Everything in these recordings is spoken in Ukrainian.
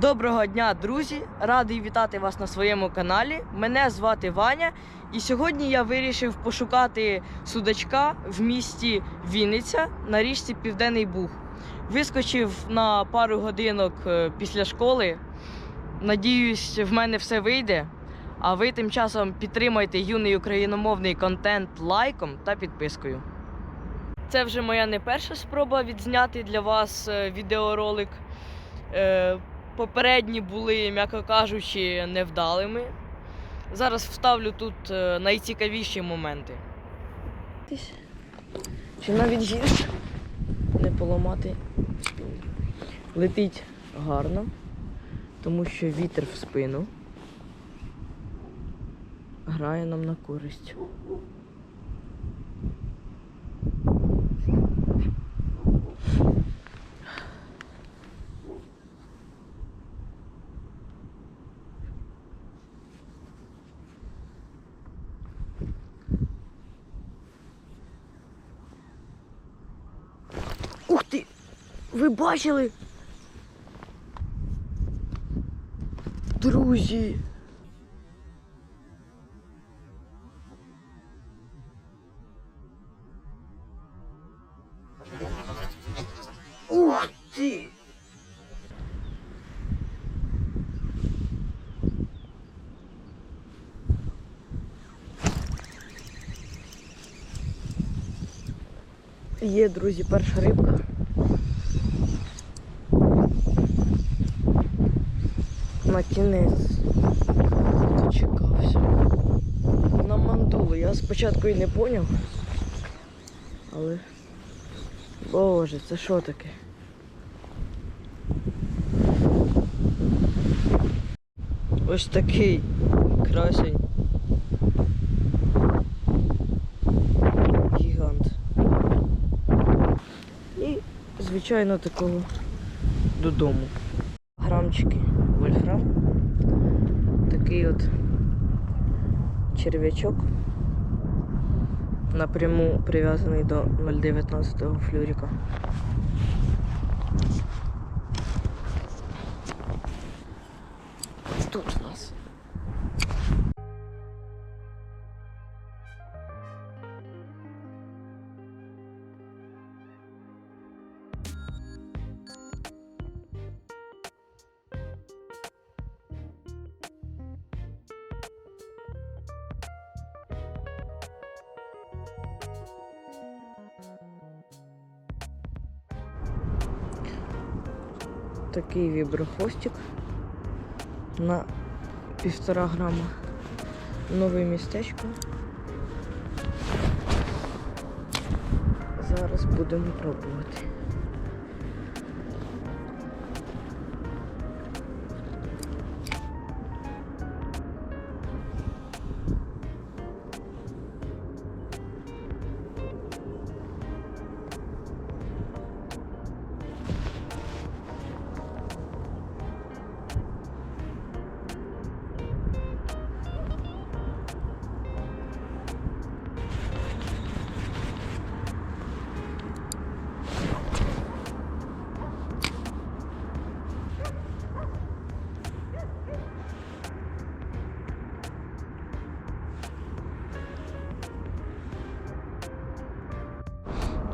Доброго дня, друзі! Радий вітати вас на своєму каналі. Мене звати Ваня, і сьогодні я вирішив пошукати судачка в місті Вінниця на річці Південний Буг. Вискочив на пару годинок е, після школи. Надіюсь, в мене все вийде. А ви тим часом підтримайте юний україномовний контент лайком та підпискою. Це вже моя не перша спроба відзняти для вас е, відеоролик. Попередні були, м'яко кажучи, невдалими. Зараз вставлю тут е, найцікавіші моменти. Чи навіть гірше не поламати спину. Летить гарно, тому що вітер в спину грає нам на користь. Ух ти! Ви бачили? Друзі! Ух ти! Є, друзі, перша рибка. На кінець дочекався. На мандулу. Я спочатку і не поняв. Але. Боже, це що таке? Ось такий красень. Гігант. І, звичайно, такого додому. Грамчики вольфрам. Такий от черв'ячок. Напряму прив'язаний до 0,19 флюріка. Такий віброхвостик на півтора грама. Нове містечко. Зараз будемо пробувати.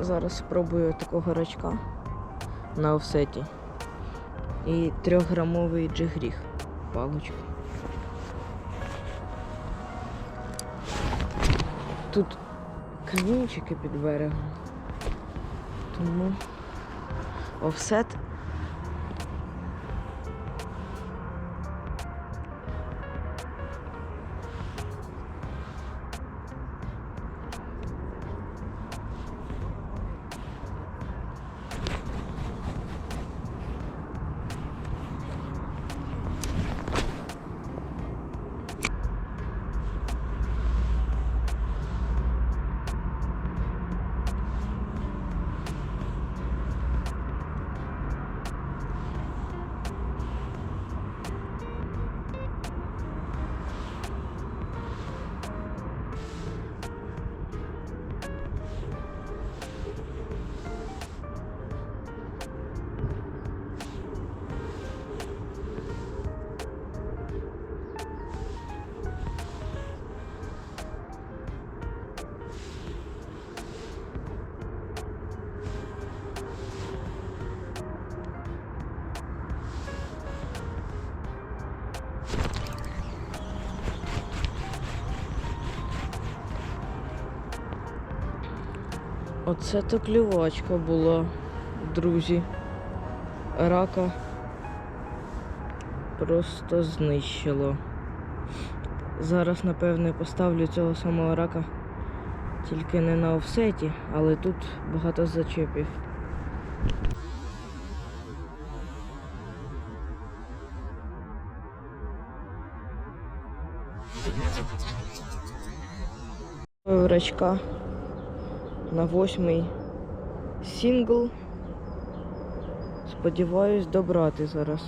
Зараз спробую такого рачка на офсеті. І трьохграмовий джигріг паличку. Тут камінчики під берегом. Тому офсет Оце то клювачка була, друзі. Рака просто знищило. Зараз, напевне, поставлю цього самого рака тільки не на офсеті, але тут багато зачепів. Рачка на восьмий сингл. Сподіваюсь добрати зараз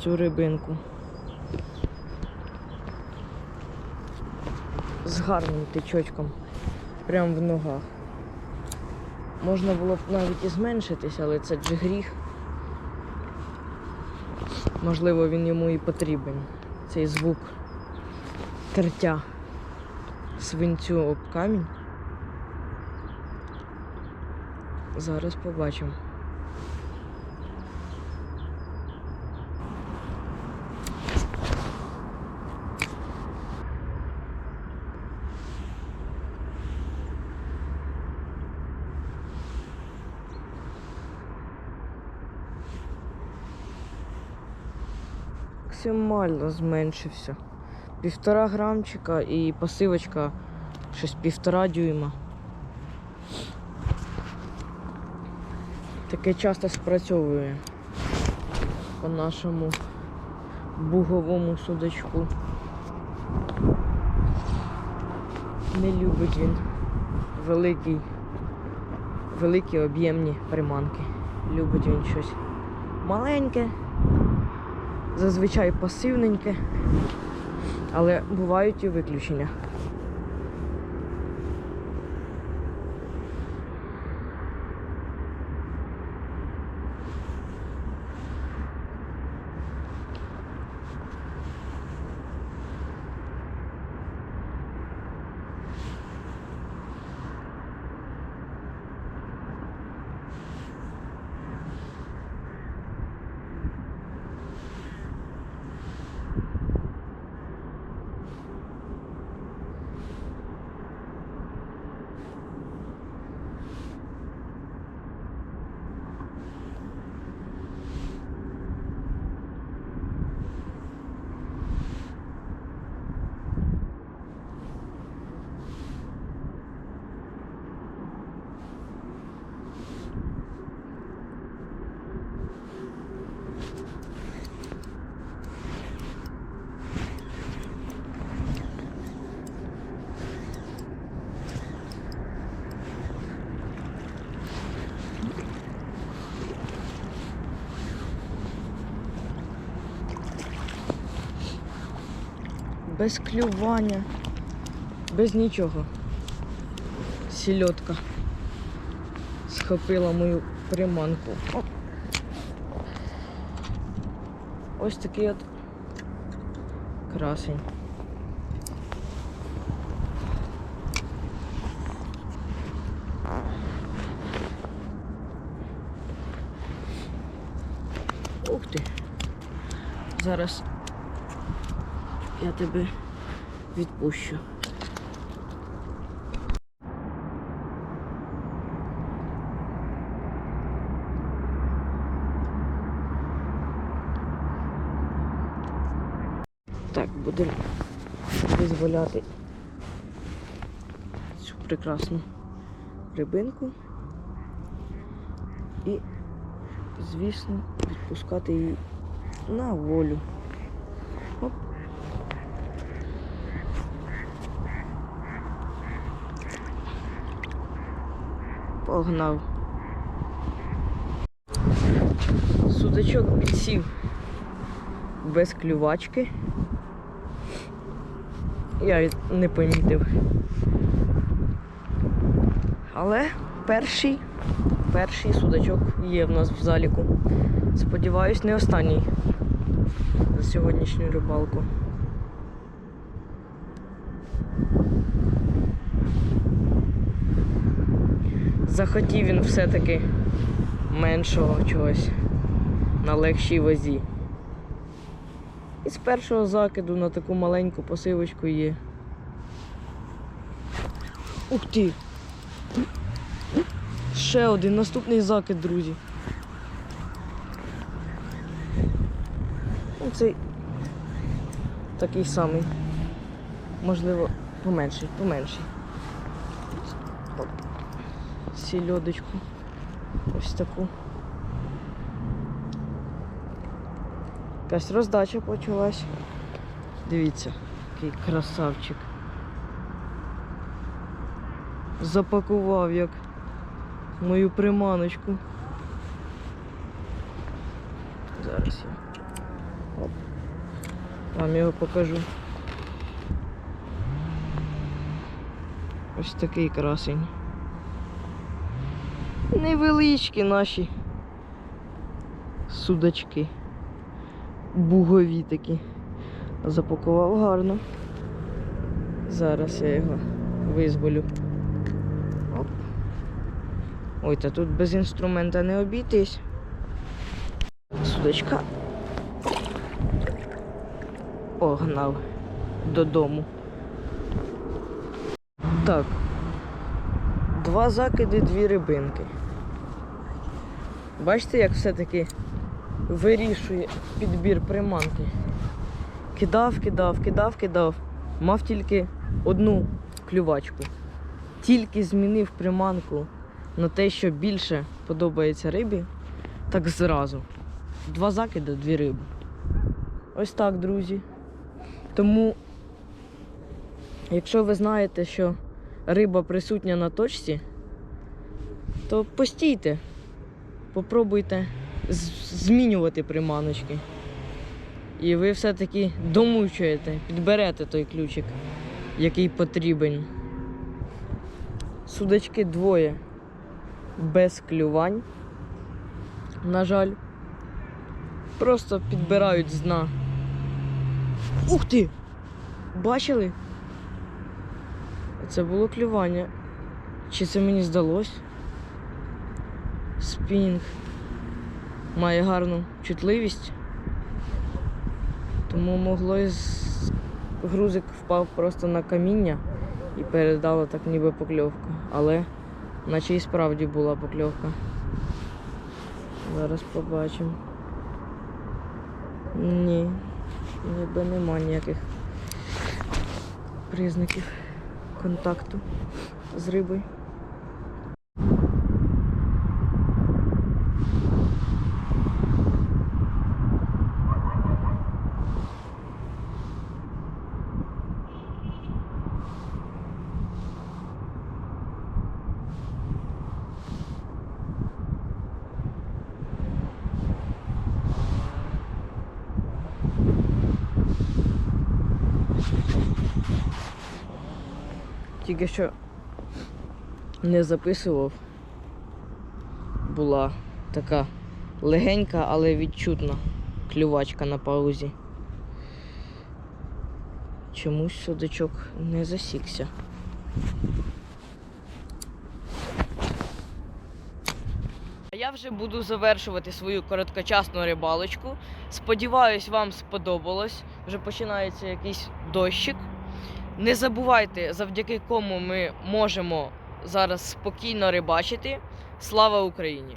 цю рибинку. З гарним тичочком. Прямо в ногах. Можна було б навіть і зменшитись, але це ж гріх. Можливо, він йому і потрібен. Цей звук тертя свинцю об камінь. Зараз побачимо. Максимально зменшився. Півтора грамчика і пасивочка щось півтора дюйма. Таке часто спрацьовує по нашому буговому судачку. Не любить він великий, великі об'ємні приманки. Любить він щось маленьке, зазвичай пасивненьке, але бувають і виключення. Без клювання, без нічого. Сільотка схопила мою приманку. Ось такий от красень. Ух ти. Зараз я тебе відпущу. Так, будемо визволяти цю прекрасну рибинку і, звісно, відпускати її на волю. Погнав. Судачок підсів без клювачки. Я не помітив. Але перший, перший судачок є в нас в заліку. Сподіваюсь, не останній за сьогоднішню рибалку. Захотів він все-таки меншого чогось на легшій вазі. І з першого закиду на таку маленьку посивочку є. Ух ти! Ще один наступний закид, друзі. Ну, Цей такий самий. Можливо, поменший, поменший. Оп. Сільодочку. Ось таку. Якась роздача почалась. Дивіться, який красавчик. Запакував як мою приманочку. Зараз я. Оп. Вам його покажу. Ось такий красень. Невеличкі наші судачки. Бугові такі. Запакував гарно. Зараз я його визволю. Оп. Ой, та тут без інструмента не обійтись. Судочка. Погнав додому. Так. Два закиди, дві рибинки. Бачите, як все-таки вирішує підбір приманки. Кидав, кидав, кидав, кидав. Мав тільки одну клювачку. Тільки змінив приманку на те, що більше подобається рибі, так зразу. Два закиди, дві риби. Ось так, друзі. Тому, якщо ви знаєте, що риба присутня на точці, то постійте, попробуйте змінювати приманочки. І ви все-таки домучуєте, підберете той ключик, який потрібен. Судачки двоє без клювань. На жаль. Просто підбирають з дна. Ух ти! Бачили? Це було клювання. Чи це мені здалось? Спінг має гарну чутливість. Тому могло і грузик впав просто на каміння і передало так ніби покльовка. Але наче і справді була покльовка. Зараз побачимо. Ні, ніби нема ніяких признаків контакту з рибою. Тільки що не записував. Була така легенька, але відчутна клювачка на паузі. Чомусь судачок не засікся. Я вже буду завершувати свою короткочасну рибалочку. Сподіваюсь, вам сподобалось. Вже починається якийсь дощик. Не забувайте, завдяки кому ми можемо зараз спокійно рибачити. Слава Україні!